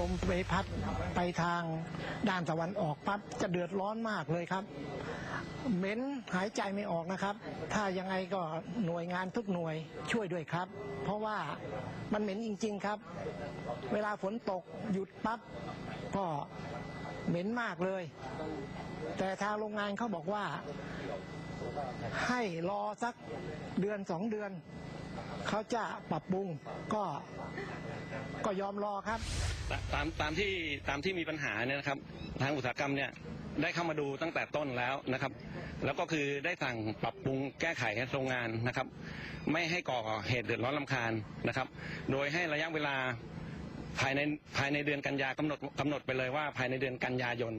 ลมไปพัดไปทางด้านตะวันออกปั๊บจะเดือดร้อนมากเลยครับเหม็นหายใจไม่ออกนะครับ ถ้ายังไงก็หน่วยงานทุกหน่วยช่วยด้วยครับ เพราะว่ามันเหม็นจริง ๆครับ เวลาฝนตกหยุดปั๊บก็เหม็นมากเลย แต่ทางโรงงานเขาบอกว่า ให้รอสักเดือนสองเดือนเขาจะปรับปรุงก็ก็ยอมรอครับ ตามตามที่ตามที่มีปัญหาเนี่ยนะครับ ทางอุตสาหกรรมเนี่ยได้เข้ามาดูตั้งแต่ต้นแล้วนะครับ แล้วก็คือได้สั่งปรับปรุงแก้ไขให้โรงงานนะครับ ไม่ให้ก่อเหตุเดือดร้อนลำคาญนะครับ โดยให้ระยะเวลาภายในภายในเดือนกันยากำหนดกำหนดไปเลยว่าภายในเดือนกันยายน